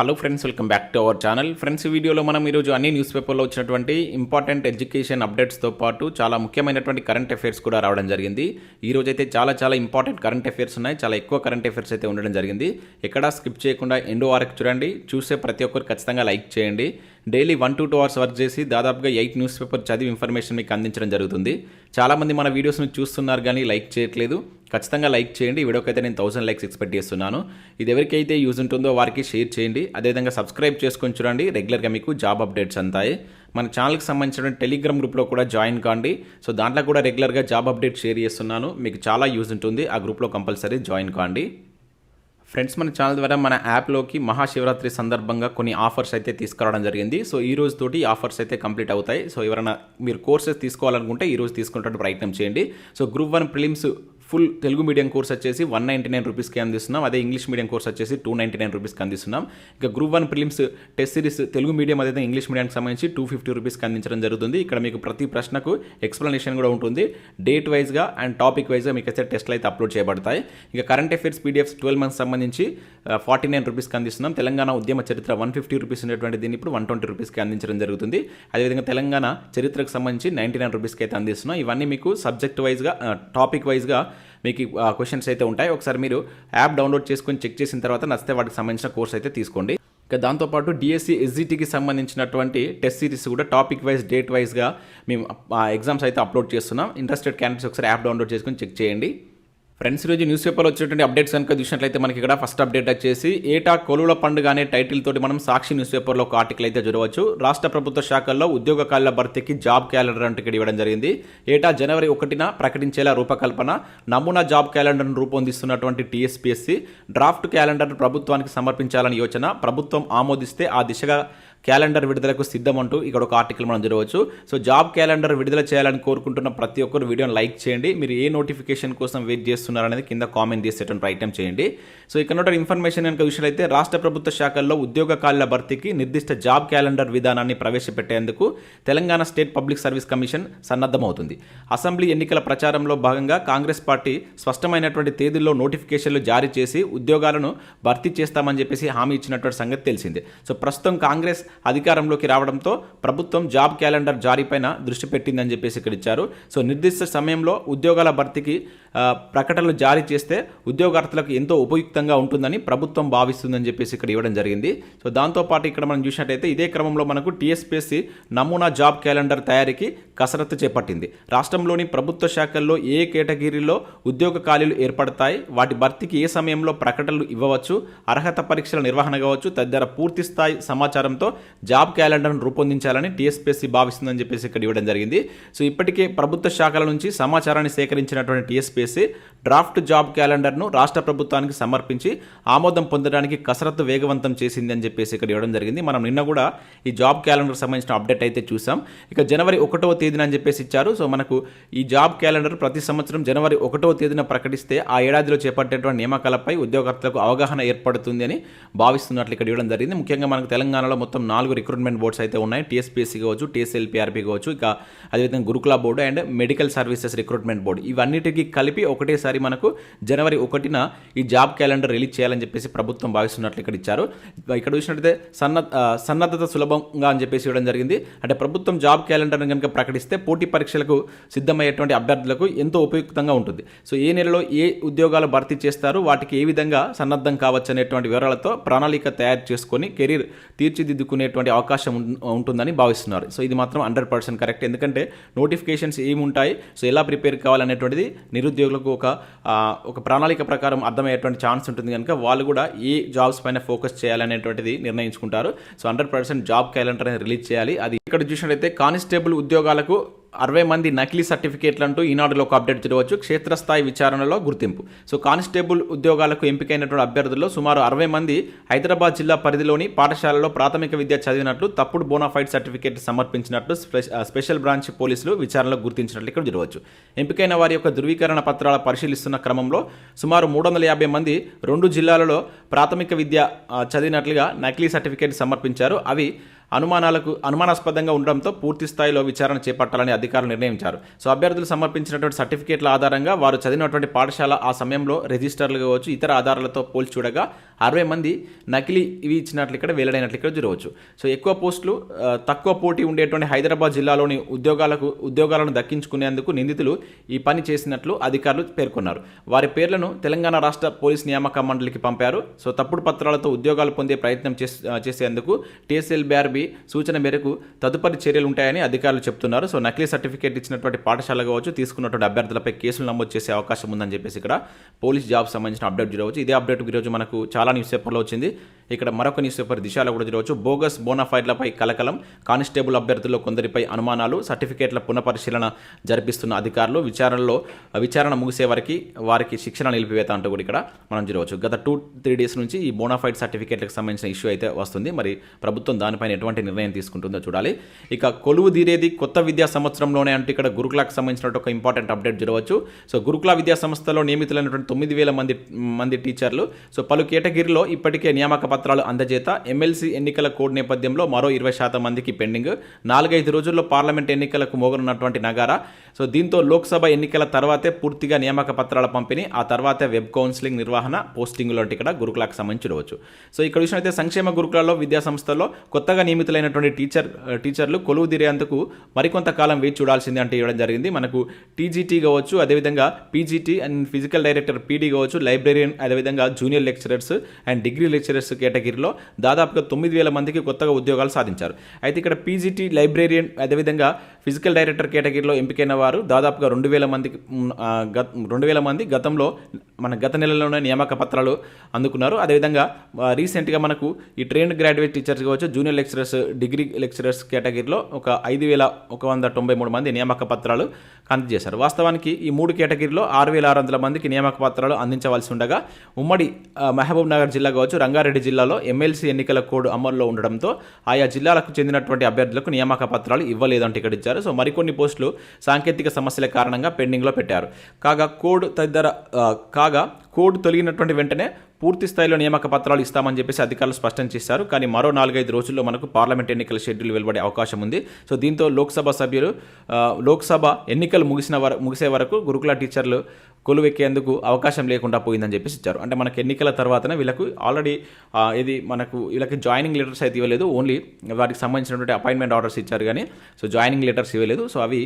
Hello friends welcome back to our channel. Friends ఈ వీడియోలో మనం ఈరోజు అన్ని న్యూస్ పేపర్లో వచ్చినటువంటి ఇంపార్టెంట్ ఎడ్యుకేషన్ అప్డేట్స్తో పాటు చాలా ముఖ్యమైనటువంటి కరెంట్ అఫైర్స్ కూడా రావడం జరిగింది. ఈ రోజు అయితే చాలా చాలా ఇంపార్టెంట్ కరెంట్ అఫైర్స్ ఉన్నాయి. చాలా ఎక్కువ కరెంట్ అఫైర్స్ అయితే ఉండడం జరిగింది. ఎక్కడా స్కిప్ చేయకుండా ఎండో వరకు చూడండి. చూసే ప్రతి ఒక్కరు ఖచ్చితంగా లైక్ చేయండి. Daily one to two hours work చేసి దాదాపుగా ఎయిట్ న్యూస్ పేపర్ చదివి ఇన్ఫర్మేషన్ మీకు అందించడం జరుగుతుంది. చాలామంది మన వీడియోస్ని చూస్తున్నారు కానీ లైక్ చేయట్లేదు. ఖచ్చితంగా లైక్ చేయండి. ఈ నేను థౌసండ్ లైక్స్ ఎక్స్పెక్ట్ చేస్తున్నాను. ఇది ఎవరికైతే యూజ్ ఉంటుందో వారికి షేర్ చేయండి. అదేవిధంగా సబ్స్క్రైబ్ చేసుకొని చూడండి. రెగ్యులర్గా మీకు జాబ్ అప్డేట్స్ అంతాయి. మన ఛానల్కి సంబంధించిన టెలిగ్రామ్ గ్రూప్లో కూడా జాయిన్ కాండి. సో దాంట్లో కూడా రెగ్యులర్గా జాబ్ అప్డేట్ షేర్ చేస్తున్నాను. మీకు చాలా యూజ్ ఉంటుంది. ఆ గ్రూప్లో కంపల్సరీ జాయిన్ కాండి. ఫ్రెండ్స్ మన ఛానల్ ద్వారా మన యాప్లోకి మహాశివరాత్రి సందర్భంగా కొన్ని ఆఫర్స్ అయితే తీసుకురావడం జరిగింది. సో ఈ రోజు తోటి ఆఫర్స్ అయితే కంప్లీట్ అవుతాయి. సో ఎవరైనా మీరు కోర్సెస్ తీసుకోవాలనుకుంటే ఈ రోజు ప్రయత్నం చేయండి. So group one prelims full Telugu medium course వచ్చేసి వన్ నైంటీ నైన్ రూపీస్కి అందిస్తున్నాం. అదే ఇంగ్లీష్ మీడియం కోర్స్ వచ్చేసి టూ నైంటీ నైన్ రూపీస్కి అందిస్తున్నాం. ఇక group one prelims test series Telugu medium అదే ఇంగ్లీష్ మీడియానికి సంబంధించి టూ ఫిఫ్టీ రూపీస్కి అందించడం జరుగుతుంది. ఇక్కడ మీకు ప్రతి ప్రశ్నకు ఎక్స్ప్లెనేషన్ కూడా ఉంటుంది. డేట్ వైజ్గా అండ్ టాపిక్ వైజ్గా మీకు అయితే టెస్ట్లు అయితే అప్లోడ్ చేయబడతాయి. ఇక current affairs PDFs twelve months సంబంధించి ఫార్టీ నైన్ రూపీస్కి అందిస్తున్నాం. తెలంగాణ ఉద్యమ చరిత్ర వన్ ఫిఫ్టీ రూపీస్ ఉన్నటువంటి దీన్ని ఇప్పుడు వన్ ట్వంటీ రూపీస్కి అందించడం జరుగుతుంది. అదేవిధంగా తెలంగాణ చరిత్రకు సంబంధించి నైంటీ నైన్ రూపీస్కి అయితే అందిస్తున్నాం. ఇవన్నీ మీకు సబ్జెక్ట్ వైజ్గా టాపిక్ వైజ్గా మీకు క్వశ్చన్స్ అయితే ఉంటాయి. ఒకసారి మీరు యాప్ డౌన్లోడ్ చేసుకొని చెక్ చేసిన తర్వాత నచ్చితే వాటికి సంబంధించిన కోర్స్ అయితే తీసుకోండి. ఇక దాంతోపాటు డిఎస్సి ఎస్జిటికి సంబంధించినటువంటి టెస్ట్ సిరీస్ కూడా టాపిక్ వైజ్ డేట్ వైజ్గా మేము ఎగ్జామ్స్ అయితే అప్లోడ్ చేస్తున్నాం. ఇంట్రెస్టెడ్ క్యాండిడేట్స్ ఒకసారి యాప్ డౌన్లోడ్ చేసుకొని చెక్ చేయండి. ఫ్రెండ్స్ ఈరోజు న్యూస్ పేపర్లో వచ్చేటువంటి అప్డేట్స్ కనుక చూసినట్లయితే మనకి ఇక్కడ ఫస్ట్ అప్డేట్ వచ్చేసి ఏటా కొలువుల పండుగ అనే టైటిల్ తోటి మనం సాక్షి న్యూస్ పేపర్లో ఒక ఆర్టికల్ అయితే చూడవచ్చు. రాష్ట్ర ప్రభుత్వ శాఖల్లో ఉద్యోగ కాల భర్తీకి జాబ్ క్యాలెండర్ అంటే ఇవ్వడం జరిగింది. ఏటా జనవరి ఒకటిన ప్రకటించేలా రూపకల్పన నమూనా జాబ్ క్యాలెండర్ను రూపొందిస్తున్నటువంటి టీఎస్పీఎస్సీ డ్రాఫ్ట్ క్యాలెండర్ ప్రభుత్వానికి సమర్పించాలని యోచన ప్రభుత్వం ఆమోదిస్తే ఆ దిశగా క్యాలెండర్ విడుదలకు సిద్ధమంటూ ఇక్కడ ఒక ఆర్టికల్ మనం చూడవచ్చు సో జాబ్ క్యాలెండర్ విడుదల చేయాలని కోరుకుంటున్న ప్రతి ఒక్కరు వీడియోని లైక్ చేయండి. మీరు ఏ నోటిఫికేషన్ కోసం వెయిట్ చేస్తున్నారు అనేది కింద కామెంట్ చేసేటువంటి ప్రయత్నం చేయండి. సో ఇక్కడ ఇన్ఫర్మేషన్ కనుక విషయాలైతే రాష్ట్ర ప్రభుత్వ శాఖల్లో ఉద్యోగ ఖాళీల భర్తీకి నిర్దిష్ట జాబ్ క్యాలెండర్ విధానాన్ని ప్రవేశపెట్టేందుకు Telangana state public service commission సన్నద్ధమవుతుంది. Assembly ఎన్నికల ప్రచారంలో భాగంగా కాంగ్రెస్ పార్టీ స్పష్టమైనటువంటి తేదీల్లో నోటిఫికేషన్లు జారీ చేసి ఉద్యోగాలను భర్తీ చేస్తామని చెప్పేసి హామీ ఇచ్చినటువంటి సంగతి తెలిసిందే. సో ప్రస్తుతం కాంగ్రెస్ అధికారంలోకి రావడంతో ప్రభుత్వం జాబ్ క్యాలెండర్ జారీపైన దృష్టి పెట్టిందని చెప్పేసి ఇక్కడ ఇచ్చారు. సో నిర్దిష్ట సమయంలో ఉద్యోగాల భర్తీకి ప్రకటనలు జారీ చేస్తే ఉద్యోగార్థులకు ఎంతో ఉపయుక్తంగా ఉంటుందని ప్రభుత్వం భావిస్తుందని చెప్పేసి ఇక్కడ ఇవ్వడం జరిగింది. సో దాంతోపాటు ఇక్కడ మనం చూసినట్టయితే ఇదే క్రమంలో మనకు టీఎస్పీఎస్సీ నమూనా జాబ్ క్యాలెండర్ తయారీకి కసరత్తు చేపట్టింది. రాష్ట్రంలోని ప్రభుత్వ శాఖల్లో ఏ కేటగిరీలో ఉద్యోగ ఖాళీలు ఏర్పడతాయి వాటి భర్తీకి ఏ సమయంలో ప్రకటనలు ఇవ్వవచ్చు అర్హత పరీక్షల నిర్వహణ కావచ్చు తదితర పూర్తి స్థాయి సమాచారంతో జాబ్ క్యాలెండర్ను రూపొందించాలని టీఎస్పీఎస్సీ భావిస్తుందని చెప్పేసి ఇక్కడ ఇవ్వడం జరిగింది. సో ఇప్పటికే ప్రభుత్వ శాఖల నుంచి సమాచారాన్ని సేకరించినటువంటి టీఎస్పీఎస్సీ డ్రాఫ్ట్ జాబ్ క్యాలెండర్ను రాష్ట్ర ప్రభుత్వానికి సమర్పించి ఆమోదం పొందడానికి కసరత్తు వేగవంతం చేసింది అని చెప్పేసి ఇక్కడ ఇవ్వడం జరిగింది. మనం నిన్న కూడా ఈ జాబ్ క్యాలెండర్ సంబంధించిన అప్డేట్ అయితే చూసాం. ఇక జనవరి ఒకటవ తేదీన అని చెప్పేసి ఇచ్చారు. సో మనకు ఈ జాబ్ క్యాలెండర్ ప్రతి సంవత్సరం జనవరి ఒకటవ తేదీన ప్రకటిస్తే ఆ ఏడాదిలో చేపట్టేటువంటి నియామకాలపై ఉద్యోగార్థులకు అవగాహన ఏర్పడుతుంది అని భావిస్తున్నట్లు ఇక్కడ ఇవ్వడం జరిగింది. ముఖ్యంగా మనకు తెలంగాణలో మొత్తం నాలుగు రిక్రూట్మెంట్ బోర్డ్స్ అయితే ఉన్నాయి. టీఎస్పీఎస్సీ కావచ్చు టీఎస్ఎల్పిఆర్పి కావచ్చు ఇక అదేవిధంగా Gurukula board and medical services recruitment board ఇవన్నిటికీ కలిపి ఒకటేసారి మనకు జనవరి ఒకటిన ఈ జాబ్ క్యాలెండర్ రిలీజ్ చేయాలని చెప్పేసి ప్రభుత్వం భావిస్తున్నట్లు ఇక్కడ ఇచ్చారు. ఇక్కడ చూసినట్టయితే సన్న సన్నద్ధత సులభంగా అని చెప్పేసి ఇవ్వడం జరిగింది. అంటే ప్రభుత్వం జాబ్ క్యాలెండర్ని కనుక ప్రకటిస్తే పోటీ పరీక్షలకు సిద్ధమయ్యేటువంటి అభ్యర్థులకు ఎంతో ఉపయుక్తంగా ఉంటుంది. సో ఏ నెలలో ఏ ఉద్యోగాలు భర్తీ చేస్తారు వాటికి ఏ విధంగా సన్నద్ధం కావచ్చు అనేటువంటి వివరాలతో ప్రణాళిక తయారు చేసుకొని కెరీర్ తీర్చిదిద్దుకునేటువంటి అవకాశం ఉంటుందని భావిస్తున్నారు. సో ఇది మాత్రం హండ్రెడ్ పర్సెంట్ కరెక్ట్. ఎందుకంటే నోటిఫికేషన్స్ ఏముంటాయి సో ఎలా ప్రిపేర్ కావాలనేటువంటిది నిరుద్యోగులకు ఒక ఒక ప్రణాళిక ప్రకారం అర్థమయ్యేటువంటి ఛాన్స్ ఉంటుంది కనుక వాళ్ళు కూడా ఏ జాబ్స్ పైన ఫోకస్ చేయాలనేటువంటిది నిర్ణయించుకుంటారు. So hundred percent job calendar అనేది రిలీజ్ చేయాలి. అది ఇక్కడ చూసినట్లయితే కానిస్టేబుల్ ఉద్యోగాలకు అరవై మంది నకిలీ సర్టిఫికేట్లు అంటూ ఈనాడులో ఒక అప్డేట్ చూడవచ్చు క్షేత్రస్థాయి విచారణలో గుర్తింపు. సో కానిస్టేబుల్ ఉద్యోగాలకు ఎంపికైనటువంటి అభ్యర్థుల్లో సుమారు అరవై మంది హైదరాబాద్ జిల్లా పరిధిలోని పాఠశాలలో ప్రాథమిక విద్య చదివినట్లు తప్పుడు బోనాఫైడ్ సర్టిఫికేట్ సమర్పించినట్లు స్పెషల్ బ్రాంచ్ పోలీసులు విచారణలో గుర్తించినట్లు ఇక్కడ చూడవచ్చు ఎంపికైన వారి యొక్క ధృవీకరణ పత్రాల పరిశీలిస్తున్న క్రమంలో సుమారు మూడు వందల యాభై మంది రెండు జిల్లాలలో ప్రాథమిక విద్య చదివినట్లుగా నకిలీ సర్టిఫికేట్ సమర్పించారు. అవి అనుమానాలకు అనుమానాస్పదంగా ఉండడంతో పూర్తి స్థాయిలో విచారణ చేపట్టాలని అధికారులు నిర్ణయించారు. సో అభ్యర్థులు సమర్పించినటువంటి సర్టిఫికేట్ల ఆధారంగా వారు చదివినటువంటి పాఠశాల ఆ సమయంలో రిజిస్టర్లు కావచ్చు ఇతర ఆధారాలతో పోల్చి చూడగా అరవై మంది నకిలీ ఇవి ఇచ్చినట్లు ఇక్కడ వెల్లడైనట్లు ఇక్కడ చూడవచ్చు. సో ఎక్కువ పోస్టులు తక్కువ పోటీ ఉండేటువంటి హైదరాబాద్ జిల్లాలోని ఉద్యోగాలకు ఉద్యోగాలను దక్కించుకునేందుకు నిందితులు ఈ పని చేసినట్లు అధికారులు పేర్కొన్నారు. వారి పేర్లను తెలంగాణ రాష్ట్ర పోలీస్ నియామక మండలికి పంపారు. సో తప్పుడు పత్రాలతో ఉద్యోగాలు పొందే ప్రయత్నం చేసేందుకు టీఎస్ఎల్ బీఆర్బీ సూచన మేరకు తదుపరి చర్యలు ఉంటాయని అధికారులు చెప్తున్నారు. సో నకిలీ సర్టిఫికేట్ ఇచ్చినటువంటి పాఠశాల కావచ్చు తీసుకున్నటువంటి అభ్యర్థులపై కేసులు నమోదు చేసే అవకాశం ఉందని చెప్పేసి ఇక్కడ పోలీస్ జాబ్ సంబంధించిన అప్డేట్ చూడవచ్చు. ఇదే అప్డేట్ ఈరోజు మనకు చాలా న్యూస్ పేపర్లో వచ్చింది. ఇక్కడ మరొక న్యూస్ పేపర్ దిశలో కూడా చూడవచ్చు. బోగస్ బోనాఫైడ్లపై కలకలం కానిస్టేబుల్ అభ్యర్థుల్లో కొందరిపై అనుమానాలు సర్టిఫికేట్ల పునఃపరిశీలన జరిపిస్తున్న అధికారులు విచారణలో విచారణ ముగిసే వరకు వారికి శిక్షణ నిలిపివేత అంటూ కూడా ఇక్కడ మనం చూడవచ్చు. గత టూ త్రీ డేస్ నుంచి ఈ బోనాఫైడ్ సర్టిఫికేట్లకు సంబంధించిన ఇష్యూ అయితే వస్తుంది. మరి ప్రభుత్వం దానిపైన ఎటువంటి నిర్ణయం తీసుకుంటుందో చూడాలి. ఇక కొలువు తీరేది కొత్త విద్యా సంవత్సరంలోనే అంటే ఇక్కడ గురుకులకు సంబంధించిన ఒక ఇంపార్టెంట్ అప్డేట్ చూడవచ్చు. సో గురుకుల విద్యా సంస్థలో నియమితులైనటువంటి తొమ్మిది వేల మంది మంది టీచర్లు సో పలు కేటగిరీలో ఇప్పటికే నియామక పత్రాలు అందజేత ఎమ్మెల్సీ ఎన్నికల కోడ్ నేపథ్యంలో మరో ఇరవై శాతం మందికి పెండింగ్. నాలుగైదు రోజుల్లో పార్లమెంట్ ఎన్నికలకు మోగనున్నటువంటి నగారా. సో దీంతో లోక్సభ ఎన్నికల తర్వాతే పూర్తిగా నియామక పత్రాల పంపిణీ ఆ తర్వాత వెబ్ కౌన్సిలింగ్ నిర్వహణ పోస్టింగ్ లాంటి ఇక్కడ గురుకులకు సంబంధించి చూడవచ్చు సో ఇక్కడ చూసినైతే సంక్షేమ గురుకులలో విద్యా సంస్థల్లో కొత్తగా నియమితులైనటువంటి టీచర్ టీచర్లు కొలువు తీరేందుకు మరికొంతకాలం వేచి చూడాల్సిందే అంటే ఇవ్వడం జరిగింది. మనకు టీజీటీ కావచ్చు అదేవిధంగా PGT and physical director PD కావచ్చు లైబ్రరీయన్ అదేవిధంగా junior lecturers and degree lecturers కేటగిరీలో దాదాపుగా తొమ్మిది వేల మందికి కొత్తగా ఉద్యోగాలు సాధించారు. అయితే ఇక్కడ పీజీటీ లైబ్రేరియన్ అదేవిధంగా ఫిజికల్ డైరెక్టర్ కేటగిరీలో ఎంపికైన వారు దాదాపుగా రెండు వేల మందికి గత రెండు వేల మంది గతంలో మన గత నెలలోనే నియామక పత్రాలు అందుకున్నారు. అదేవిధంగా రీసెంట్గా మనకు ఈ ట్రైన్డ్ గ్రాడ్యుయేట్ టీచర్స్ కావచ్చు జూనియర్ లెక్చరర్స్ డిగ్రీ లెక్చరర్స్ కేటగిరీలో ఒక ఐదు వేల ఒక వంద తొంభై మూడు మంది నియామక పత్రాలు అందజేశారు. వాస్తవానికి ఈ మూడు కేటగిరీలో ఆరు వేల ఆరు వందల మందికి నియామక పత్రాలు అందించవలసి ఉండగా ఉమ్మడి మహబూబ్ నగర్ జిల్లా కావచ్చు రంగారెడ్డి జిల్లాలో ఎమ్మెల్సీ ఎన్నికల కోడ్ అమల్లో ఉండడంతో ఆయా జిల్లాలకు చెందినటువంటి అభ్యర్థులకు నియామక పత్రాలు ఇవ్వలేదంటే ఇక్కడ ఇచ్చారు సో మరికొన్ని పోస్టులు సాంకేతిక సమస్యల కారణంగా పెండింగ్లో పెట్టారు. కాగా కోడ్ తదితర కాగా కోడ్ తొలగినటువంటి వెంటనే పూర్తి స్థాయిలో నియామక పత్రాలు ఇస్తామని చెప్పేసి అధికారులు స్పష్టం చేశారు. కానీ మరో నాలుగైదు రోజుల్లో మనకు పార్లమెంట్ ఎన్నికల షెడ్యూల్ వెలువడే అవకాశం ఉంది. సో దీంతో లోక్సభ సభ్యులు లోక్సభ ఎన్నికలు ముగిసిన వర ముగిసే వరకు గురుకుల టీచర్లు కొలువెక్కేందుకు అవకాశం లేకుండా పోయిందని చెప్పేసి ఇచ్చారు. అంటే మనకి ఎన్నికల తర్వాతనే వీళ్ళకు ఆల్రెడీ ఇది మనకు వీళ్ళకి జాయినింగ్ లెటర్స్ అయితే ఇవ్వలేదు. ఓన్లీ వాటికి సంబంధించినటువంటి అపాయింట్మెంట్ ఆర్డర్స్ ఇచ్చారు కానీ సో జాయినింగ్ లెటర్స్ ఇవ్వలేదు. సో అవి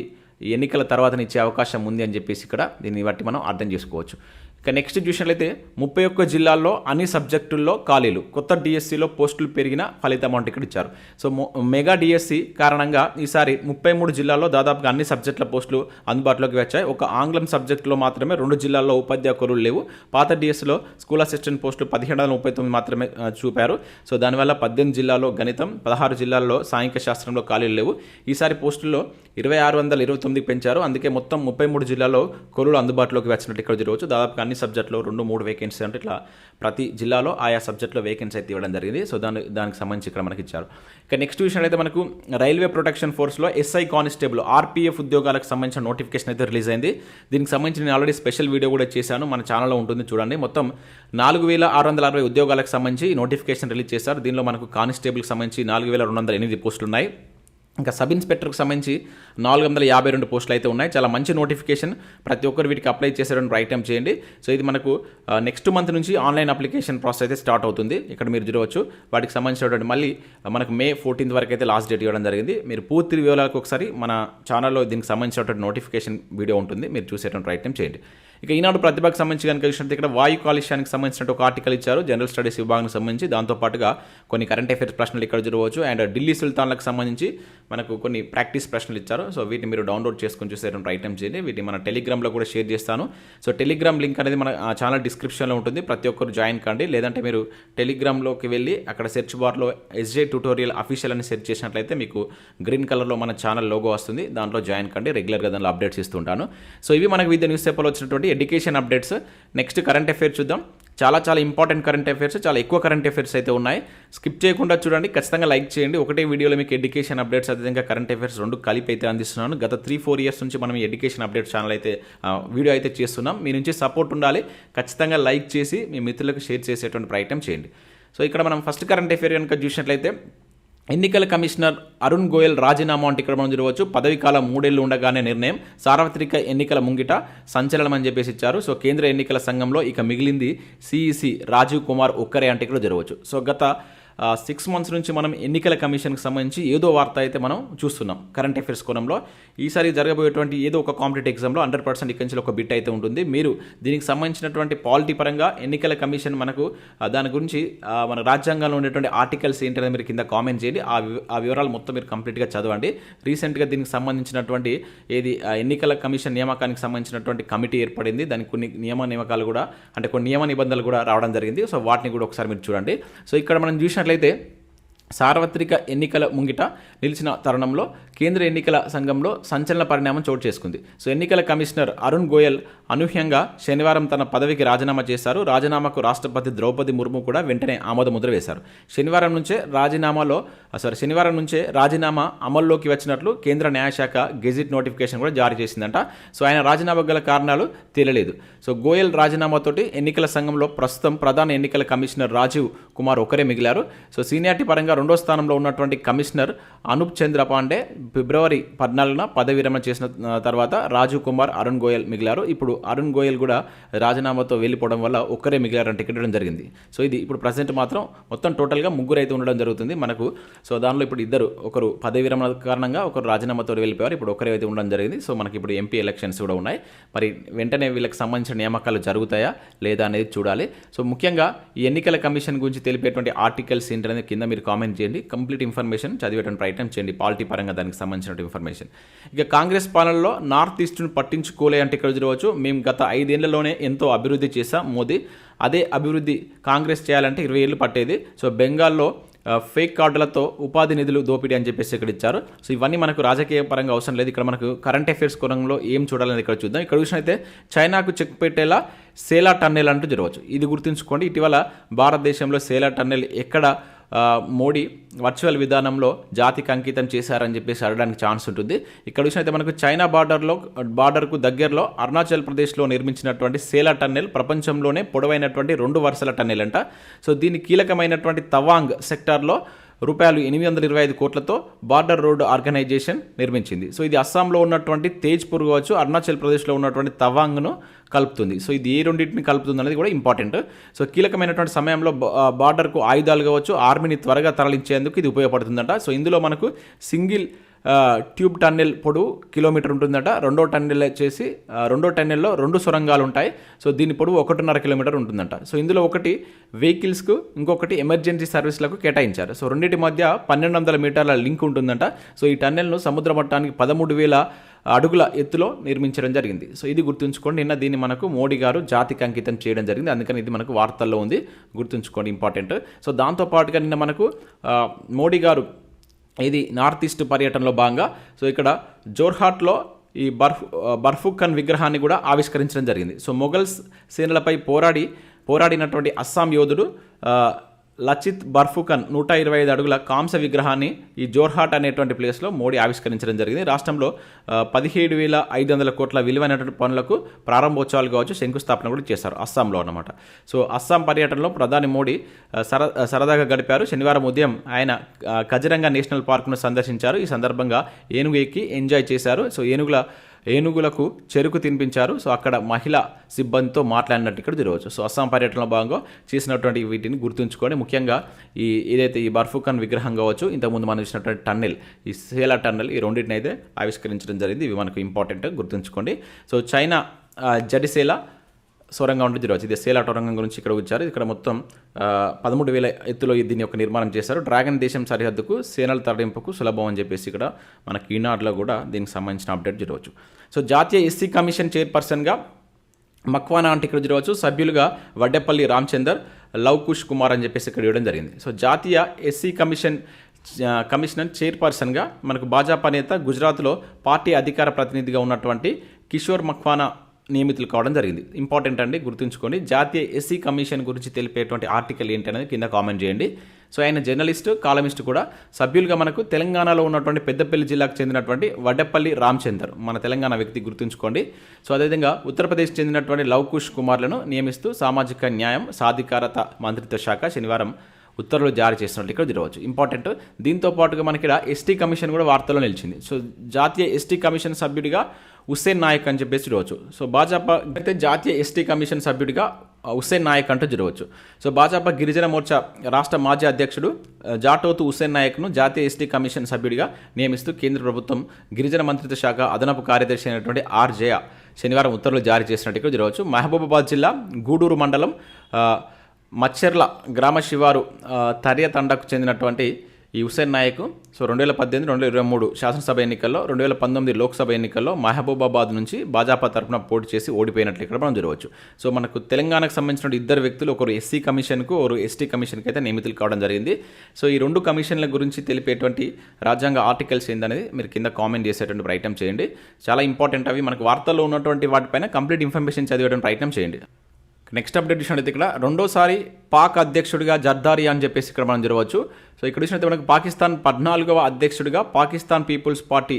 ఎన్నికల తర్వాత ఇచ్చే అవకాశం ఉంది అని చెప్పేసి ఇక్కడ దీన్ని బట్టి మనం అర్థం చేసుకోవచ్చు. ఇక నెక్స్ట్ చూసినట్లయితే ముప్పై ఒక్క జిల్లాల్లో అన్ని సబ్జెక్టుల్లో ఖాళీలు. కొత్త డిఎస్సిలో పోస్టులు పెరిగిన ఫలితం అంటే ఇక్కడ ఇచ్చారు. సో మెగా డిఎస్సి కారణంగా ఈసారి ముప్పై మూడు జిల్లాల్లో దాదాపుగా అన్ని సబ్జెక్టుల పోస్టులు అందుబాటులోకి వచ్చాయి. ఒక ఆంగ్లం సబ్జెక్టులో మాత్రమే రెండు జిల్లాల్లో ఉపాధ్యాయ కొరువులు లేవు. పాత డిఎస్సిలో స్కూల్ అసిస్టెంట్ పోస్టులు పదిహేడు వందల ముప్పై తొమ్మిది మాత్రమే చూపారు. సో దానివల్ల పద్దెనిమిది జిల్లాల్లో గణితం పదహారు జిల్లాల్లో సాంఘిక శాస్త్రంలో ఖాళీలు లేవు. ఈసారి పోస్టుల్లో ఇరవై ఆరు వందల ఇరవై తొమ్మిదికి పెంచారు. అందుకే మొత్తం ముప్పై మూడు జిల్లాల్లో కొలువులు అందుబాటులోకి వచ్చినట్టు ఇక్కడ చూడవచ్చు దాదాపుగా అన్ని సబ్జెక్టులో రెండు మూడు వేకెన్సీ అంటే ఇట్లా ప్రతి జిల్లాలో ఆయా సబ్జెక్టులో వేకెన్సీ అయితే ఇవ్వడం జరిగింది. సో దాని దానికి సంబంధించి ఇక్కడ మనకి ఇచ్చారు ఇక నెక్స్ట్ విషయం అయితే మనకు రైల్వే ప్రొటెక్షన్ ఫోర్స్లో ఎస్ఐ కానిస్టేబుల్ ఆర్పీఎఫ్ ఉద్యోగాలకు సంబంధించిన నోటిఫికేషన్ అయితే రిలీజ్ అయింది. దీనికి సంబంధించి నేను ఆల్రెడీ స్పెషల్ వీడియో కూడా చేశాను. మన ఛానల్లో ఉంటుంది చూడండి. మొత్తం నాలుగు వేల ఆరు వందల అరవై ఉద్యోగాలకు సంబంధించి నోటిఫికేషన్ రిలీజ్ చేశారు. దీనిలో మనకు కానిస్టేబుల్కి సంబంధించి నాలుగు వేల రెండు వందల ఎనిమిది పోస్టులు ఉన్నాయి. ఇంకా సబ్ ఇన్స్పెక్టర్కి సంబంధించి నాలుగు వందల యాభై రెండు పోస్టులు అయితే ఉన్నాయి. చాలా మంచి నోటిఫికేషన్. ప్రతి ఒక్కరు వీటికి అప్లై చేసేటువంటి రైట్ చేయండి. సో ఇది మనకు నెక్స్ట్ మంత్ నుంచి ఆన్లైన్ అప్లికేషన్ ప్రాసెస్ అయితే స్టార్ట్ అవుతుంది. ఇక్కడ మీరు చూడవచ్చు. వాటికి సంబంధించినటువంటి మళ్ళీ మనకు మే ఫోర్టీన్త్ వరకు అయితే లాస్ట్ డేట్ ఇవ్వడం జరిగింది. మీరు పూర్తి వివరాలకు ఒకసారి మన ఛానల్లో దీనికి సంబంధించినటువంటి నోటిఫికేషన్ వీడియో ఉంటుంది. మీరు చూసేటువంటి ప్రయత్నం చేయండి. ఇక ఈనాడు ప్రతిభకు సంబంధించి కనుక చూసినట్టు ఇక్కడ వాయు కాలుష్యానికి సంబంధించిన ఒక ఆర్టికల్ ఇచ్చారు. జనరల్ స్టడీస్ విభాగానికి సంబంధించి దాంతోపాటుగా కొన్ని కరెంట్ అఫైర్స్ ప్రశ్నలు ఇక్కడ జరగవచ్చు. అండ్ ఢిల్లీ సుల్తాన్లకు సంబంధించి మనకు కొన్ని ప్రాక్టీస్ ప్రశ్నలు ఇచ్చారు. సో వీటిని మీరు డౌన్లోడ్ చేసుకొని చూసే ఐటమ్ చేయండి. వీటిని మన టెలిగ్రామ్లో కూడా షేర్ చేస్తాను. సో టెలిగ్రామ్ లింక్ అనేది మన ఛానల్ డిస్క్రిప్షన్లో ఉంటుంది. ప్రతి ఒక్కరు జాయిన్ కండి. లేదంటే మీరు టెలిగ్రామ్లోకి వెళ్ళి అక్కడ సెర్చ్ బార్లో ఎస్జే ట్యూటోరియల్ అఫీషియల్ అని సెర్చ్ చేసినట్లయితే మీకు గ్రీన్ కలర్లో మన ఛానల్ లోగో వస్తుంది. దాంట్లో జాయిన్ కండి. రెగ్యులర్గా దానిలో అప్డేట్స్ ఇస్తుంటాను. సో ఇవి మనకు వివిధ న్యూస్ పేపర్లో వచ్చినటువంటి education updates next current affairs చూద్దాం. చాలా చాలా ఇంపార్టెంట్ కరెంట్ అఫైర్స్ చాలా ఎక్కువ కరెంట్ అఫైర్స్ అయితే ఉన్నాయి. స్కిప్ చేయకుండా చూడండి ఖచ్చితంగా లైక్ చేయండి. ఒకటే వీడియోలో మీకు ఎడ్యుకేషన్ అప్డేట్స్ అదేవిధంగా కరెంట్ అఫైర్స్ రెండు కలిపి అయితే అందిస్తున్నాను. గత త్రీ ఫోర్ ఇయర్స్ నుంచి మనం ఎడ్యుకేషన్ అప్డేట్ ఛానల్ అయితే వీడియో అయితే చేస్తున్నాం. మీ నుంచి సపోర్ట్ ఉండాలి. ఖచ్చితంగా లైక్ చేసి మీ మిత్రులకు షేర్ చేసేటువంటి ప్రయత్నం చేయండి. సో ఇక్కడ మనం ఫస్ట్ కరెంట్ అఫైర్ కనుక చూసినట్లయితే ఎన్నికల కమిషనర్ అరుణ్ గోయల్ రాజీనామా అంటే ఇక్కడ మనం చూడవచ్చు. పదవి కాలం మూడేళ్ళు ఉండగానే నిర్ణయం. సార్వత్రిక ఎన్నికల ముంగిట సంచలనం అని చెప్పేసి ఇచ్చారు. సో కేంద్ర ఎన్నికల సంఘంలో ఇక మిగిలింది సిఈసి రాజీవ్ కుమార్ ఒక్కరే అంటే ఇక్కడ జరగవచ్చు సో గత సిక్స్ మంత్స్ నుంచి మనం ఎన్నికల కమిషన్కి సంబంధించి ఏదో వార్త అయితే మనం చూస్తున్నాం. కరెంట్ అఫైర్స్ కోణంలో ఈసారి జరగబోయేటువంటి ఏదో ఒక కాంపిటేటివ్ ఎగ్జామ్లో హండ్రెడ్ పర్సెంట్ ఇక్కడి నుంచి ఒక బిట్ అయితే ఉంటుంది. మీరు దీనికి సంబంధించినటువంటి పాలిటీ పరంగా ఎన్నికల కమిషన్ మనకు దాని గురించి మన రాజ్యాంగంలో ఉండేటువంటి ఆర్టికల్స్ ఏంటనేది మీరు కింద కామెంట్ చేయండి. ఆ వి- ఆ వివరాలు మొత్తం మీరు కంప్లీట్గా చదవండి. రీసెంట్గా దీనికి సంబంధించినటువంటి ఏది ఎన్నికల కమిషన్ నియామకానికి సంబంధించినటువంటి కమిటీ ఏర్పడింది. దానికి కొన్ని నియమ నియామకాలు కూడా అంటే కొన్ని నియమ నిబంధనలు కూడా రావడం జరిగింది. సో వాటిని కూడా ఒకసారి మీరు చూడండి. సో ఇక్కడ మనం చూసినట్లయితే సార్వత్రిక ఎన్నికల ముంగిట నిలిచిన తరుణంలో కేంద్ర ఎన్నికల సంఘంలో సంచలన పరిణామం చోటు చేసుకుంది. సో ఎన్నికల కమిషనర్ అరుణ్ గోయల్ అనూహ్యంగా శనివారం తన పదవికి రాజీనామా చేశారు. రాజీనామాకు రాష్ట్రపతి ద్రౌపది ముర్ము కూడా వెంటనే ఆమోద ముద్ర వేశారు. శనివారం నుంచే రాజీనామాలో సారీ శనివారం నుంచే రాజీనామా అమల్లోకి వచ్చినట్లు కేంద్ర న్యాయశాఖ గెజిట్ నోటిఫికేషన్ కూడా జారీ చేసిందంట. సో ఆయన రాజీనామా గల కారణాలు తేలలేదు సో గోయల్ రాజీనామాతోటి ఎన్నికల సంఘంలో ప్రస్తుతం ప్రధాన ఎన్నికల కమిషనర్ రాజీవ్ కుమార్ ఒకరే మిగిలారు. సో సీనియారిటీ పరంగా రెండో స్థానంలో ఉన్నటువంటి కమిషనర్ అనూప్ చంద్ర పాండే ఫిబ్రవరి పద్నాలుగున పదవి విరమణ చేసిన తర్వాత రాజీవ్ కుమార్ అరుణ్ గోయల్ మిగిలారు. ఇప్పుడు అరుణ్ గోయల్ కూడా రాజీనామాతో వెళ్ళిపోవడం వల్ల ఒక్కరే మిగిలారని టికెట్ ఇవ్వడం జరిగింది. సో ఇది ఇప్పుడు ప్రజెంట్ మాత్రం మొత్తం టోటల్గా ముగ్గురు అయితే ఉండడం జరుగుతుంది మనకు. సో దానిలో ఇప్పుడు ఇద్దరు ఒకరు పదవి విరమణ కారణంగా ఒకరు రాజీనామాతో వెళ్ళిపోయారు. ఇప్పుడు ఒకరే అయితే ఉండడం జరిగింది. సో మనకి ఇప్పుడు ఎంపీ ఎలక్షన్స్ కూడా ఉన్నాయి. మరి వెంటనే వీళ్ళకి సంబంధించిన నియామకాలు జరుగుతాయా లేదా అనేది చూడాలి. సో ముఖ్యంగా ఈ ఎన్నికల కమిషన్ గురించి తెలిపేటువంటి ఆర్టికల్స్ ఏంటనేది కింద మీరు కామెంట్ చేయండి. కంప్లీట్ ఇన్ఫర్మేషన్ చదివేటువంటి ప్రయత్నం చేయండి. పాలిటీ పరంగా దానికి సంబంధించిన ఇన్ఫర్మేషన్ ఇక కాంగ్రెస్ పాలనలో నార్త్ ఈస్ట్ను పట్టించుకోలే అంటే ఇక్కడ చూడవచ్చు. మేము గత ఐదేళ్ళలోనే ఎంతో అభివృద్ధి చేశాం మోదీ. అదే అభివృద్ధి కాంగ్రెస్ చేయాలంటే ఇరవై ఏళ్ళు పట్టేది. సో బెంగాల్లో ఫేక్ కార్డులతో ఉపాధి నిధులు దోపిడీ అని చెప్పేసి ఇక్కడ ఇచ్చారు. సో ఇవన్నీ మనకు రాజకీయ పరంగా అవసరం లేదు. ఇక్కడ మనకు కరెంట్ అఫైర్స్ కోణంలో ఏం చూడాలని ఇక్కడ చూద్దాం. ఇక్కడ చూసినైతే చైనాకు చెక్ పెట్టేలా సేలా టన్నెల్ అంటూ జరగవచ్చు ఇది గుర్తుంచుకోండి. ఇటీవల భారతదేశంలో సేలా టన్నెల్ ఎక్కడ మోడీ వర్చువల్ విధానంలో జాతికి అంకితం చేశారని చెప్పేసి అడగడానికి ఛాన్స్ ఉంటుంది. ఇక్కడ చూసినైతే మనకు చైనా బార్డర్లో బార్డర్కు దగ్గరలో అరుణాచల్ ప్రదేశ్లో నిర్మించినటువంటి సేలా టన్నెల్ ప్రపంచంలోనే పొడవైనటువంటి రెండు వరుసల టన్నెల్ అంట. సో దీని కీలకమైనటువంటి తవాంగ్ సెక్టార్లో రూపాయలు ఎనిమిది వందల ఇరవై ఐదు కోట్లతో బార్డర్ రోడ్ ఆర్గనైజేషన్ నిర్మించింది. సో ఇది అస్సాంలో ఉన్నటువంటి తేజ్పూర్ కావచ్చు అరుణాచల్ ప్రదేశ్లో ఉన్నటువంటి తవాంగ్ను కలుపుతుంది. సో ఇది ఏ రెండింటిని కలుపుతుంది అనేది కూడా ఇంపార్టెంట్. సో కీలకమైనటువంటి సమయంలో బార్డర్కు ఆయుధాలు కావచ్చు ఆర్మీని త్వరగా తరలించేందుకు ఇది ఉపయోగపడుతుందంట. సో ఇందులో మనకు సింగిల్ ట్యూబ్ టన్నెల్ పొడవు కిలోమీటర్ ఉంటుందట. రెండో టన్నెల్ వచ్చేసి రెండో టన్నెల్లో రెండు సొరంగాలు ఉంటాయి. సో దీని పొడవు ఒకటిన్నర కిలోమీటర్ ఉంటుందంట. సో ఇందులో ఒకటి వెహికల్స్కు ఇంకొకటి ఎమర్జెన్సీ సర్వీస్లకు కేటాయించారు. సో రెండింటి మధ్య పన్నెండు వందల మీటర్ల లింక్ ఉంటుందంట. సో ఈ టన్నెల్ను సముద్ర మట్టానికి పదమూడు వేల అడుగుల ఎత్తులో నిర్మించడం జరిగింది. సో ఇది గుర్తుంచుకోండి నిన్న దీన్ని మనకు మోడీ గారు జాతికి అంకితం చేయడం జరిగింది. అందుకని ఇది మనకు వార్తల్లో ఉంది గుర్తుంచుకోండి ఇంపార్టెంట్. సో దాంతోపాటుగా నిన్న మనకు మోడీ గారు ఇది నార్త్ ఈస్ట్ పర్యటనలో భాగంగా సో ఇక్కడ జోర్హాట్లో ఈ బర్ఫ్ బర్ఫుఖన్ విగ్రహాన్ని కూడా ఆవిష్కరించడం జరిగింది. సో మొఘల్స్ సేనలపై పోరాడి పోరాడినటువంటి అస్సాం యోధుడు లచిత్ బర్ఫుకన్ నూట ఇరవై ఐదు అడుగుల కాంస విగ్రహాన్ని ఈ జోర్హాట్ అనేటువంటి ప్లేస్లో మోడీ ఆవిష్కరించడం జరిగింది. రాష్ట్రంలో పదిహేడు వేల ఐదు వందల కోట్ల విలువైనటువంటి పనులకు ప్రారంభోత్సవాలు కావచ్చు శంకుస్థాపన కూడా చేశారు అస్సాంలో అన్నమాట. సో అస్సాం పర్యటనలో ప్రధాని మోడీ సర సరదాగా గడిపారు. శనివారం ఉదయం ఆయన కజరంగా నేషనల్ పార్కును సందర్శించారు. ఈ సందర్భంగా ఏనుగు ఎక్కి ఎంజాయ్ చేశారు. సో ఏనుగుల ఏనుగులకు చెరుకు తినిపించారు. సో అక్కడ మహిళ సిబ్బందితో మాట్లాడినట్టు ఇక్కడ తిరగవచ్చు సో అస్సాం పర్యటనలో భాగంగా చేసినటువంటి వీటిని గుర్తుంచుకొని ముఖ్యంగా ఈ ఏదైతే ఈ బర్ఫుఖాన్ విగ్రహం కావచ్చు ఇంతకుముందు మనం చూసినటువంటి టన్నెల్ ఈ సేలా టన్నెల్ ఈ రెండింటిని అయితే ఆవిష్కరించడం జరిగింది. ఇవి మనకు ఇంపార్టెంట్ గుర్తుంచుకోండి. సో చైనా జడిసేలా సొరంగం అంటే జరగవచ్చు ఇది సేలా రంగం గురించి ఇక్కడ వచ్చారు ఇక్కడ మొత్తం పదమూడు వేల ఎత్తులో దీని యొక్క నిర్మాణం చేశారు. డ్రాగన్ దేశం సరిహద్దుకు సేనల తరలింపుకు సులభం అని చెప్పేసి ఇక్కడ మనకి ఈనాడులో కూడా దీనికి సంబంధించిన అప్డేట్ జరగవచ్చు సో జాతీయ ఎస్సీ కమిషన్ చైర్పర్సన్గా మక్వానా అంటే ఇక్కడ జరగవచ్చు సభ్యులుగా వడ్డెపల్లి రామచందర్ లవ్ కుష్ కుమార్ అని చెప్పేసి ఇక్కడ ఇవ్వడం జరిగింది. సో జాతీయ ఎస్సీ కమిషన్ కమిషనర్ చైర్పర్సన్గా మనకు భాజపా నేత గుజరాత్లో పార్టీ అధికార ప్రతినిధిగా ఉన్నటువంటి కిషోర్ మక్వానా నియమితులు కావడం జరిగింది. ఇంపార్టెంట్ అండి గుర్తుంచుకోండి. జాతీయ ఎస్సీ కమిషన్ గురించి తెలిపేటువంటి ఆర్టికల్ ఏంటి అనేది కింద కామెంట్ చేయండి. సో ఆయన జర్నలిస్ట్ కాలమిస్ట్ కూడా సభ్యులుగా మనకు తెలంగాణలో ఉన్నటువంటి పెద్దపల్లి జిల్లాకు చెందినటువంటి వడ్డపల్లి రామచందర్ మన తెలంగాణ వ్యక్తి గుర్తుంచుకోండి. సో అదేవిధంగా ఉత్తరప్రదేశ్ చెందినటువంటి లవ్ కుష్ కుమార్లను నియమిస్తూ సామాజిక న్యాయం సాధికారత మంత్రిత్వ శాఖ శనివారం ఉత్తర్వులు జారీ చేసినట్టు ఇక్కడ చూడవచ్చు ఇంపార్టెంట్ దీంతో పాటుగా మనకి ఇక్కడ ఎస్టీ కమిషన్ కూడా వార్తల్లో నిలిచింది. సో జాతీయ ఎస్టీ కమిషన్ సభ్యుడిగా హుస్సేన్ నాయక్ అని చెప్పేసి చూడవచ్చు. సో భాజపా అయితే జాతీయ ఎస్టీ కమిషన్ సభ్యుడిగా హుస్సేన్ నాయక్ అంటూ చూడవచ్చు. సో భాజపా గిరిజన మోర్చా రాష్ట్ర మాజీ అధ్యక్షుడు జాటోతు హుస్సేన్ నాయక్ను జాతీయ ఎస్టీ కమిషన్ సభ్యుడిగా నియమిస్తూ కేంద్ర ప్రభుత్వం గిరిజన మంత్రిత్వ శాఖ అదనపు కార్యదర్శి అయినటువంటి ఆర్ జయ శనివారం ఉత్తర్వులు జారీ చేసినట్టు చూడవచ్చు. మహబూబాబాద్ జిల్లా గూడూరు మండలం మచ్చెర్ల గ్రామ శివారు ఆ, తండకు చెందినటువంటి ఈ హుసేన్ నాయక్ సో రెండు వేల పద్దెనిమిది రెండు వేల ఇరవై మూడు శాసనసభ ఎన్నికల్లో రెండు వేల పంతొమ్మిది లోక్సభ ఎన్నికల్లో మహబూబాబాద్ నుంచి భాజపా తరఫున పోటీ చేసి ఓడిపోయినట్లు ఇక్కడ మనం చూడవచ్చు. సో మనకు తెలంగాణకు సంబంధించిన ఇద్దరు వ్యక్తులు ఒకరు ఎస్సీ కమిషన్కు ఒకరు ఎస్టీ కమిషన్కి అయితే నియమితులు కావడం జరిగింది. సో ఈ రెండు కమిషన్ల గురించి తెలిపేటువంటి రాజ్యాంగ ఆర్టికల్స్ ఏందనేది మీరు కింద కామెంట్ చేసేటువంటి ప్రయత్నం చేయండి. చాలా ఇంపార్టెంట్ అవి. మనకు వార్తల్లో ఉన్నటువంటి వాటిపైన కంప్లీట్ ఇన్ఫర్మేషన్ చదివేటువంటి ప్రయత్నం చేయండి. నెక్స్ట్ అప్డేట్ చూసినట్లయితే ఇక్కడ రెండోసారి పాక్ అధ్యక్షుడిగా జర్దారి అని చెప్పేసి ఇక్కడ మనం జరగవచ్చు. సో ఇక్కడ చూసినట్టు మనకు పాకిస్తాన్ పద్నాలుగవ అధ్యక్షుడిగా పాకిస్తాన్ పీపుల్స్ పార్టీ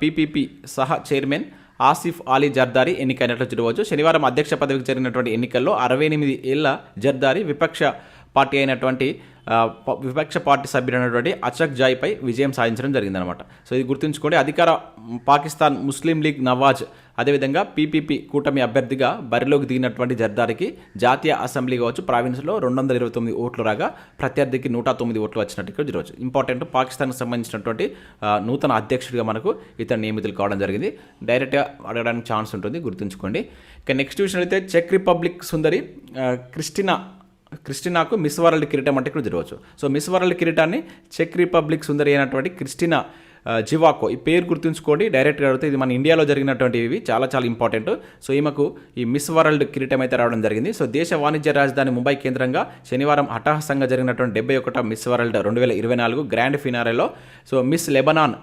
పీపీపీ సహా చైర్మన్ ఆసిఫ్ అలీ జర్దారి ఎన్నికైనట్లు చూడవచ్చు శనివారం అధ్యక్ష పదవికి జరిగినటువంటి ఎన్నికల్లో అరవై ఎనిమిది ఏళ్ళ జర్దారి విపక్ష పార్టీ అయినటువంటి విపక్ష పార్టీ సభ్యుడైనటువంటి అచక్ జాయ్పై విజయం సాధించడం జరిగిందనమాట సో ఇది గుర్తుంచుకోండి అధికార పాకిస్తాన్ ముస్లిం లీగ్ నవాజ్ అదేవిధంగా పీపీపీ కూటమి అభ్యర్థిగా బరిలోకి దిగినటువంటి జర్దారికి జాతీయ అసెంబ్లీ కావచ్చు ప్రావిన్స్లో రెండు వందల ఇరవై తొమ్మిది ఓట్లు రాగా ప్రత్యర్థికి నూట తొమ్మిది ఓట్లు వచ్చినట్టు ఇక్కడ ఈరోజు ఇంపార్టెంట్ పాకిస్తాన్కి సంబంధించినటువంటి నూతన అధ్యక్షుడిగా మనకు ఇతను నియమితులు కావడం జరిగింది. డైరెక్ట్గా అడగడానికి ఛాన్స్ ఉంటుంది గుర్తుంచుకోండి. ఇక నెక్స్ట్ విషయం అయితే చెక్ రిపబ్లిక్ సుందరి క్రిస్టినా క్రిస్టినాకు మిస్ వరల్డ్ కిరీటం అంటే ఇక్కడ చూడవచ్చు సో మిస్ వరల్డ్ కిరీటాన్ని చెక్ రిపబ్లిక్ సుందరి అయినటువంటి క్రిస్టినా జివాకో ఈ పేరు గుర్తుంచుకోండి. డైరెక్ట్గా అడిగితే ఇది మన ఇండియాలో జరిగినటువంటి ఇవి చాలా చాలా ఇంపార్టెంట్. సో ఈమెకు ఈ మిస్ వరల్డ్ కిరీటం అయితే రావడం జరిగింది. సో దేశ వాణిజ్య రాజధాని ముంబై కేంద్రంగా శనివారం అట్టహాసంగా జరిగినటువంటి డెబ్బై ఒకట మిస్ వరల్డ్ రెండు వేల ఇరవై నాలుగు grand ఫినారేలో so Miss Lebanon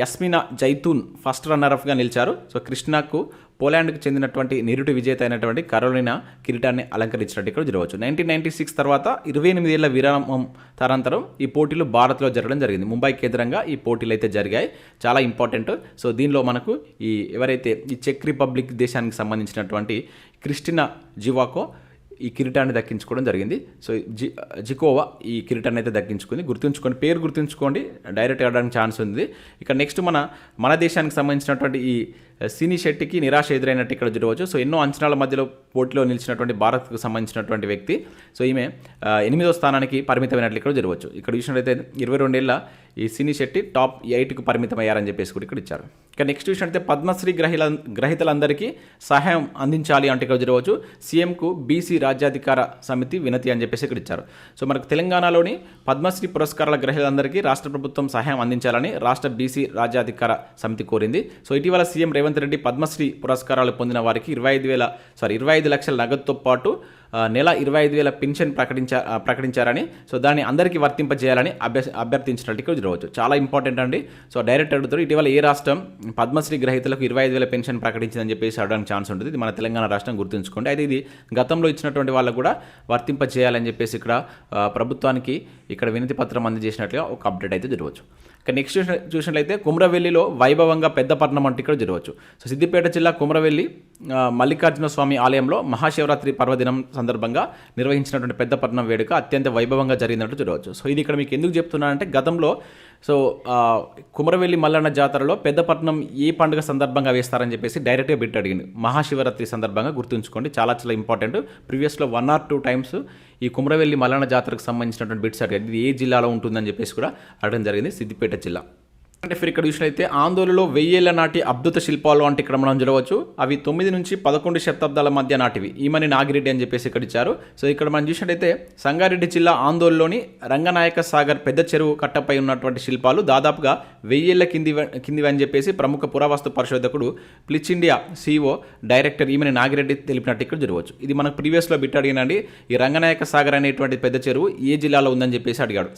Yasmina Zaitoun first రన్నర్అఫ్గా నిలిచారు. సో కృష్ణకు పోలాండ్కి చెందినటువంటి నిరుటి విజేత అయినటువంటి కరోలినా కిరీటాన్ని అలంకరించినట్టు ఇక్కడ చూడవచ్చు నైన్టీన్ నైన్టీ సిక్స్ తర్వాత ఇరవై ఎనిమిదేళ్ళ విరామం తరంతరం ఈ పోటీలు భారత్లో జరగడం జరిగింది. ముంబై కేంద్రంగా ఈ పోటీలు అయితే జరిగాయి. చాలా ఇంపార్టెంట్. సో దీనిలో మనకు ఈ ఎవరైతే ఈ చెక్ రిపబ్లిక్ దేశానికి సంబంధించినటువంటి క్రిస్టినా జివాకో ఈ కిరీటాన్ని దక్కించుకోవడం జరిగింది. సో జి జికోవా ఈ కిరీటాన్ని అయితే దక్కించుకుంది. గుర్తుంచుకోండి పేరు గుర్తుంచుకోండి. డైరెక్ట్ ఆడడానికి ఛాన్స్ ఉంది. ఇక నెక్స్ట్ మన మన దేశానికి సంబంధించినటువంటి ఈ సినీ శెట్టికి నిరాశ ఎదురైనట్టు ఇక్కడ చూడవచ్చు. సో ఎన్నో అంచనాల మధ్యలో పోటీలో నిలిచినటువంటి భారత్కు సంబంధించినటువంటి వ్యక్తి. సో ఈమె ఎనిమిదో స్థానానికి పరిమితమైనట్లు ఇక్కడ చూడవచ్చు. ఇక్కడ చూసినట్లయితే ఇరవై రెండేళ్ళ ఈ సినీ శెట్టి టాప్ ఎయిట్కు పరిమితం అయ్యారని చెప్పేసి కూడా ఇక్కడ ఇచ్చారు. ఇక నెక్స్ట్ చూసినట్లయితే పద్మశ్రీ గ్రహీల గ్రహీతలందరికీ సహాయం అందించాలి అంటే ఇక్కడ చూడవచ్చు. సీఎంకు బీసీ రాజ్యాధికార సమితి వినతి అని చెప్పేసి ఇక్కడ ఇచ్చారు. సో మనకు తెలంగాణలోని పద్మశ్రీ పురస్కారాల గ్రహీతలందరికీ రాష్ట్ర ప్రభుత్వం సహాయం అందించాలని రాష్ట్ర బీసీ రాజ్యాధికార సమితి కోరింది. సో ఇటీవల సీఎం రేవంత్ రెడ్డి పద్మశ్రీ పురస్కారాలు పొందిన వారికి ఇరవై ఐదు వేల సారీ ఇరవై ఐదు లక్షల నగదుతో పాటు నెల ఇరవై ఐదు వేల పెన్షన్ ప్రకటించా ప్రకటించారని సో దాన్ని అందరికీ వర్తింపజేయాలని అభ్య అభ్యర్థించినట్టు జరగవచ్చు చాలా ఇంపార్టెంట్ అండి. సో డైరెక్ట్ అడుగుతారు ఇటీవల ఏ రాష్ట్రం పద్మశ్రీ గ్రహీతలకు ఇరవై ఐదు వేల పెన్షన్ ప్రకటించిందని చెప్పేసి అడగడానికి ఛాన్స్ ఉంటుంది. ఇది మన తెలంగాణ రాష్ట్రం గుర్తుంచుకోండి. అయితే ఇది గతంలో ఇచ్చినటువంటి వాళ్ళకు కూడా వర్తింపజేయాలని చెప్పేసి ఇక్కడ ప్రభుత్వానికి ఇక్కడ వినతి పత్రం అందజేసినట్లుగా ఒక అప్డేట్ అయితే జరగవచ్చు. ఇక నెక్స్ట్ చూసిన చూసినట్లయితే కుమ్రవెల్లిలో వైభవంగా పెద్దపట్నం అంటే ఇక్కడ జరగవచ్చు. సో సిద్దిపేట జిల్లా కుమ్రవెల్లి మల్లికార్జున స్వామి ఆలయంలో మహాశివరాత్రి పర్వదినం సందర్భంగా నిర్వహించినటువంటి పెద్దపట్నం వేడుక అత్యంత వైభవంగా జరిగినట్టు చూడవచ్చు. సో ఇది ఇక్కడ మీకు ఎందుకు చెప్తున్నానంటే గతంలో సో కుమరవెల్లి మల్లన్న జాతరలో పెద్దపట్నం ఏ పండుగ సందర్భంగా వేస్తారని చెప్పేసి డైరెక్ట్గా బిట్ అడిగింది మహాశివరాత్రి సందర్భంగా గుర్తుంచుకోండి. చాలా చాలా ఇంపార్టెంట్. ప్రీవియస్లో వన్ ఆర్ టూ టైమ్స్ ఈ కుమరవెల్లి మల్లన్న జాతరకు సంబంధించినటువంటి బిట్స్ అడిగారు. ఇది ఏ జిల్లాలో ఉంటుందని చెప్పేసి కూడా అడగడం జరిగింది. సిద్దిపేట జిల్లా. అంటే ఫిర్ ఇక్కడ చూసినైతే ఆందోళనలో వెయ్యేళ్ళ నాటి అద్భుత శిల్పాలు అంటే ఇక్కడ మనం చూడవచ్చు. అవి తొమ్మిది నుంచి పదకొండు శతాబ్దాల మధ్య నాటివి. ఈమని నాగిరెడ్డి అని చెప్పేసి ఇక్కడ ఇచ్చారు. సో ఇక్కడ మనం చూసినట్టయితే సంగారెడ్డి జిల్లా ఆందోళనలోని రంగనాయక సాగర్ పెద్ద చెరువు కట్టపై ఉన్నటువంటి శిల్పాలు దాదాపుగా వెయ్యేళ్ళ కింది కిందివి అని చెప్పేసి ప్రముఖ పురావస్తు పరిశోధకుడు Pleach India CEO director Emani Nagireddy తెలిపినట్టు ఇక్కడ చూడవచ్చు. ఇది మనకు ప్రీవియస్లో బిట్ అడిగినండి. ఈ రంగనాయక సాగర్ అనేటువంటి పెద్ద చెరువు ఏ జిల్లాలో ఉందని చెప్పేసి అడిగాడు.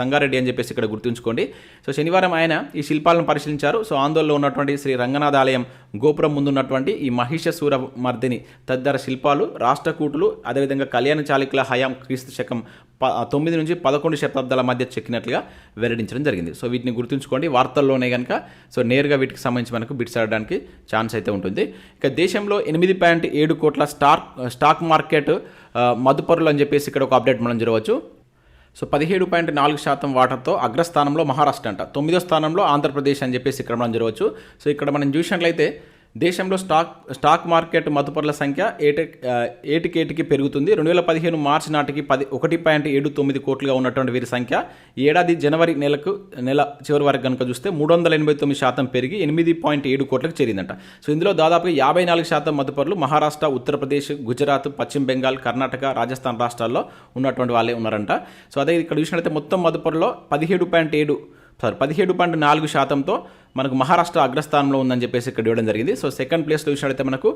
సంగారెడ్డి అని చెప్పేసి ఇక్కడ గుర్తుంచుకోండి. సో శనివారం ఆయన ఈ శిల్పాలను పరిశీలించారు. సో ఆందోళనలో ఉన్నటువంటి శ్రీ రంగనాథ ఆలయం గోపురం ముందు ఉన్నటువంటి ఈ మహిషసూర మర్దిని తదితర శిల్పాలు రాష్ట్రకూటులు అదేవిధంగా కళ్యాణ చాళుక్యుల హయాం క్రీస్తు శకం ప తొమ్మిది నుంచి పదకొండు శతాబ్దాల మధ్య చెక్కినట్లుగా వెల్లడించడం జరిగింది. సో వీటిని గుర్తుంచుకోండి. వార్తల్లోనే కనుక సో నేరుగా వీటికి సంబంధించి మనకు బిట్స్ ఆడడానికి ఛాన్స్ అయితే ఉంటుంది. ఇక దేశంలో ఎనిమిది పాయింట్ ఏడు కోట్ల స్టాక్ స్టాక్ మార్కెట్ మదుపరులు అని చెప్పేసి ఇక్కడ ఒక అప్డేట్ మనం చూడవచ్చు. సో పదిహేడు పాయింట్ నాలుగు శాతం వాటాతో అగ్రస్థానంలో మహారాష్ట్ర అంట. తొమ్మిదో స్థానంలో ఆంధ్రప్రదేశ్ అని చెప్పేసి ఇక్కడ మనం జరగవచ్చు. సో ఇక్కడ మనం చూసినట్లయితే దేశంలో స్టాక్ స్టాక్ మార్కెట్ మదుపర్ల సంఖ్య ఏట ఏటికేటికి పెరుగుతుంది. రెండు వేల పదిహేను మార్చి నాటికి పది ఒకటి పాయింట్ ఏడు తొమ్మిది కోట్లుగా ఉన్నటువంటి వీరి సంఖ్య. ఏడాది జనవరి నెలకు నెల చివరి వరకు కనుక చూస్తే మూడు వందల ఎనభై తొమ్మిది శాతం పెరిగి ఎనిమిది పాయింట్ ఏడు కోట్లకు చేరిందంట. సో ఇందులో దాదాపు యాభై నాలుగు శాతం మదుపర్లు మహారాష్ట్ర ఉత్తరప్రదేశ్ గుజరాత్ పశ్చిమ బెంగాల్ కర్ణాటక రాజస్థాన్ రాష్ట్రాల్లో ఉన్నటువంటి వాళ్ళే ఉన్నారంట. సో అదే ఇక్కడ చూసినట్లయితే మొత్తం మదుపర్లో పదిహేడు పాయింట్ ఏడు సారీ పదిహేడు పాయింట్ నాలుగు శాతంతో మనకు మహారాష్ట్ర అగ్రస్థానంలో ఉందని చెప్పేసి ఇక్కడ ఇవ్వడం జరిగింది. సో సెకండ్ ప్లేస్లో చూసినట్లయితే మనకు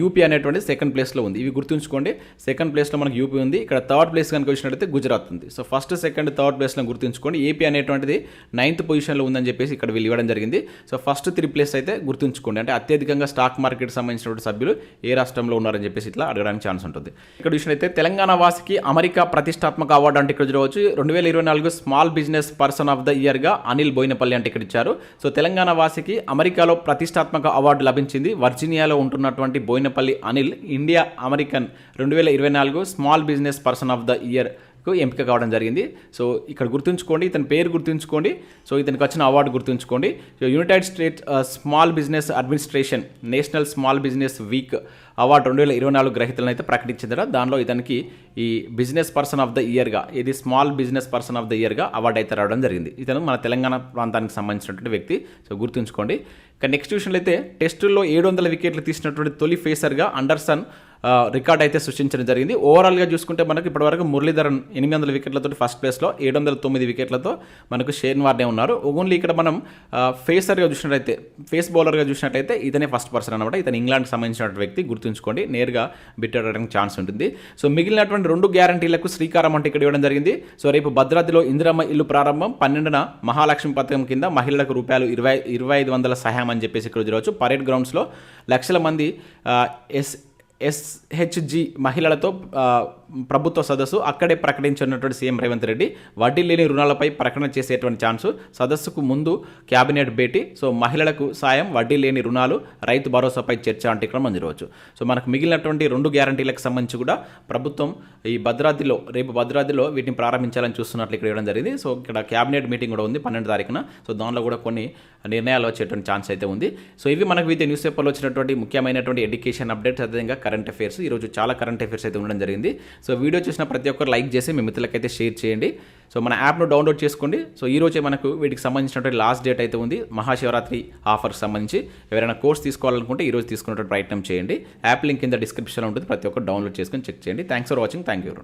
యూపీ అనేటువంటి సెకండ్ ప్లేస్లో ఉంది. ఇవి గుర్తుంచుకోండి. సెకండ్ ప్లేస్లో మనకు యూపీ ఉంది. ఇక్కడ థర్డ్ ప్లేస్ కనుక వచ్చినట్లయితే గుజరాత్ ఉంది. సో ఫస్ట్ సెకండ్ థర్డ్ ప్లేస్లో గుర్తుంచుకోండి. ఏపీ అనేటువంటిది నైన్త్ పొజిషన్లో ఉందని చెప్పేసి ఇక్కడ వీళ్ళు ఇవ్వడం జరిగింది. సో ఫస్ట్ త్రీ ప్లేస్ అయితే గుర్తుంచుకోండి. అంటే అత్యధికంగా స్టాక్ మార్కెట్ సంబంధించినటువంటి సభ్యులు ఏ రాష్ట్రంలో ఉన్నారని చెప్పేసి ఇట్లా అడగడానికి ఛాన్స్ ఉంటుంది. ఇక్కడ చూసినట్లయితే తెలంగాణ వాసికి అమెరికా ప్రతిష్టాత్మక అవార్డు అంటే ఇక్కడ చూడవచ్చు. రెండు వేల ఇరవై నాలుగు small business person of the ఇయర్గా Anil Boinapalli అంటే ఇక్కడ ఇచ్చారు. సో తెలంగాణ వాసికి అమెరికాలో ప్రతిష్టాత్మక అవార్డు లభించింది. వర్జీనియాలో ఉంటున్నటువంటి బోయినపల్లి అనిల్ ఇండియా అమెరికన్ రెండు వేల ఇరవై నాలుగు small business person of the ఇయర్కు ఎంపిక కావడం జరిగింది. సో ఇక్కడ గుర్తుంచుకోండి ఇతని పేరు గుర్తుంచుకోండి. సో ఇతనికి వచ్చిన అవార్డు గుర్తుంచుకోండి. So United States small business administration national small business week award రెండు వేల ఇరవై నాలుగు గ్రహీతలను అయితే ప్రకటించిందట. దానిలో ఇతనికి ఈ బిజినెస్ పర్సన్ ఆఫ్ ద ఇయర్గా ఇది small business person of the ఇయర్గా award అయితే రావడం జరిగింది. ఇతను మన తెలంగాణ ప్రాంతానికి సంబంధించినటువంటి వ్యక్తి. సో గుర్తుంచుకోండి. ఇక నెక్స్ట్ విషయంలో అయితే టెస్టుల్లో ఏడు వందల వికెట్లు తీసినటువంటి తొలి ఫేసర్గా అండర్సన్ రికార్డ్ అయితే సృష్టించడం జరిగింది. ఓవరాల్గా చూసుకుంటే మనకు ఇప్పటివరకు మురళీధరన్ ఎనిమిది వందల వికెట్లతో ఫస్ట్ ప్లేస్లో ఏడు వందల తొమ్మిది వికెట్లతో మనకు షేన్ వార్నే ఉన్నారు. ఓన్లీ ఇక్కడ మనం ఫేసర్గా చూసినట్లయితే ఫేస్ బౌలర్గా చూసినట్లయితే ఇతనే ఫస్ట్ పర్సన్ అనమాట ఇతను ఇంగ్లాండ్కి సంబంధించిన వ్యక్తి గుర్తుంచుకోండి. నేరుగా బిట్టడానికి ఛాన్స్ ఉంటుంది. సో మిగిలినటువంటి రెండు గ్యారంటీలకు శ్రీకారం అంటే ఇక్కడ ఇవ్వడం జరిగింది. సో రేపు భద్రాద్రిలో ఇందిరమ్మ ఇల్లు ప్రారంభం. పన్నెండున మహాలక్ష్మి పథకం కింద మహిళలకు రూపాయలు ఇరవై ఇరవై ఐదు వందల సహాయం అని చెప్పేసి ఇక్కడ చూడవచ్చు. పరేడ్ గ్రౌండ్స్లో లక్షల మంది ఎస్ ఎస్హెచ్జి మహిళలతో ప్రభుత్వ సదస్సు అక్కడే ప్రకటించినటువంటి సీఎం రేవంత్ రెడ్డి వడ్డీ లేని రుణాలపై ప్రకటన చేసేటువంటి ఛాన్సు సదస్సుకు ముందు క్యాబినెట్ భేటీ సో మహిళలకు సాయం వడ్డీ లేని రుణాలు రైతు భరోసాపై చర్చ అంటే ఇక్కడ మనం చూడవచ్చు సో మనకు మిగిలినటువంటి రెండు గ్యారంటీలకు సంబంధించి కూడా ప్రభుత్వం ఈ భద్రాద్రిలో రేపు భద్రాద్రిలో వీటిని ప్రారంభించాలని చూస్తున్నట్లు ఇక్కడ ఇవ్వడం జరిగింది. సో ఇక్కడ క్యాబినెట్ మీటింగ్ కూడా ఉంది పన్నెండు తారీఖున. సో దానిలో కూడా కొన్ని నిర్ణయాలు వచ్చేటువంటి ఛాన్స్ అయితే ఉంది. సో ఇవి మనకు వివిధ న్యూస్ పేపర్లో వచ్చినటువంటి ముఖ్యమైనటువంటి ఎడ్యుకేషన్ అప్డేట్స్ అదేవిధంగా కరెంట్ అఫైర్స్. ఈరోజు చాలా కరెంట్ అఫైర్స్ అయితే ఉండడం జరిగింది. సో వీడియో చూసిన ప్రతి ఒక్కరు లైక్ చేసి మీ మిత్రులకైతే షేర్ చేయండి. సో మన యాప్ను డౌన్లోడ్ చేసుకోండి. సో ఈ రోజే మనకు వీటికి సంబంధించినటువంటి లాస్ట్ డేట్ అయితే ఉంది. మహాశివరాత్రి ఆఫర్కి సంబంధించి. ఎవరైనా కోర్స్ తీసుకోవాలనుకుంటే ఈరోజు రోజు తీసుకున్నటువంటి ప్రయత్నం చేయండి. యాప్ లింక్ కింద డిస్క్రిప్షన్లో ఉంటుంది. ప్రతి ఒక్కరు డౌన్లోడ్ చేసుకొని చెక్ చేయండి. Thanks for watching thank you